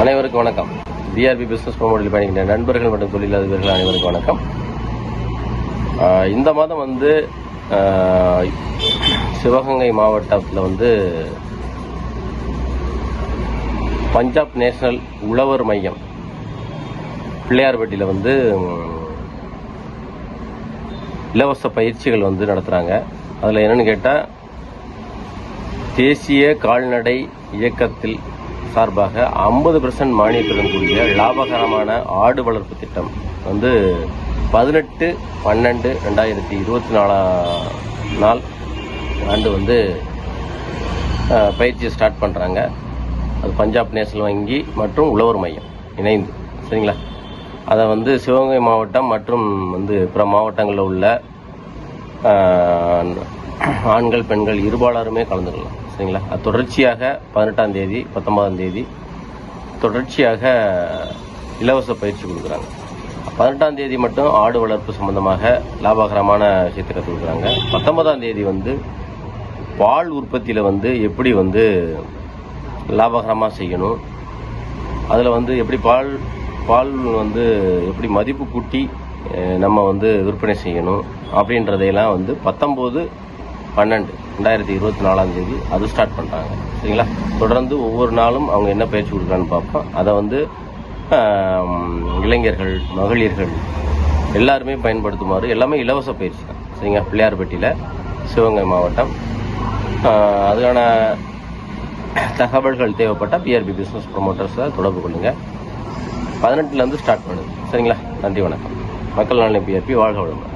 அனைவருக்கும் வணக்கம். PRP business ப்ரோமோட்டில் பயணிக்கின்ற நண்பர்கள் மற்றும் தொழிலதிபர்கள் அனைவருக்கும் வணக்கம். இந்த மாதம் வந்து சிவகங்கை மாவட்டத்தில் வந்து பஞ்சாப் நேஷனல் உழவர் மையம் பிள்ளையார்பட்டியில் வந்து இலவச பயிற்சிகள் வந்து நடத்துகிறாங்க அதில் என்னென்னு கேட்டால் தேசிய கால்நடை இயக்கத்தில் சார்பாக ஐம்பது பெர்சன்ட் மானியத்துடன் கூடிய லாபகரமான ஆடு வளர்ப்பு திட்டம் வந்து பதினெட்டு பன்னெண்டு ரெண்டாயிரத்தி இருபத்தி நாலாம் நாள் ஆண்டு வந்து பயிற்சியை ஸ்டார்ட் பண்ணுறாங்க அது பஞ்சாப் நேஷனல் வங்கி மற்றும் உழவர் மையம் இணைந்து. சரிங்களா? அதை வந்து சிவகங்கை மாவட்டம் மற்றும் வந்து பிற மாவட்டங்களில் உள்ள ஆண்கள் பெண்கள் இருபாலருமே கலந்துக்கலாம். சரிங்களா? அது தொடர்ச்சியாக பதினெட்டாம் தேதி பத்தொன்பதாம் தேதி தொடர்ச்சியாக இலவச பயிற்சி கொடுக்குறாங்க. பதினெட்டாம் தேதி மட்டும் ஆடு வளர்ப்பு சம்பந்தமாக லாபகரமான விஷயத்தை கொடுக்குறாங்க. பத்தொன்பதாம் தேதி வந்து பால் உற்பத்தியில் வந்து எப்படி வந்து லாபகரமாக செய்யணும்? அதில் வந்து எப்படி பால் பால் வந்து எப்படி மதிப்பு கூட்டி நம்ம வந்து விற்பனை செய்யணும்? அப்படின்றதையெல்லாம் வந்து பத்தொம்போது பன்னெண்டு ரெண்டாயிரத்தி இருபத்தி நாலாம் தேதி அது ஸ்டார்ட் பண்ணுறாங்க சரிங்களா? தொடர்ந்து ஒவ்வொரு நாளும் அவங்க என்ன பயிற்சி கொடுக்குறான்னு பார்ப்போம். அதை வந்து இளைஞர்கள் மகளிர்கள் எல்லாருமே பயன்படுத்துமாறு எல்லாமே இலவச பயிற்சி தான். சரிங்களா? பிள்ளையார்பட்டியில் சிவகங்கை மாவட்டம். அதுக்கான தகவல்கள் தேவைப்பட்டால் பிஆர்பி பிஸ்னஸ் ப்ரொமோட்டர்ஸை தொடர்பு கொள்ளுங்கள் பதினெட்டுலேருந்து ஸ்டார்ட் பண்ணுது. சரிங்களா? நன்றி வணக்கம். மக்கள் நலனை பிஆர்பி வாழ்க வளமுடன்.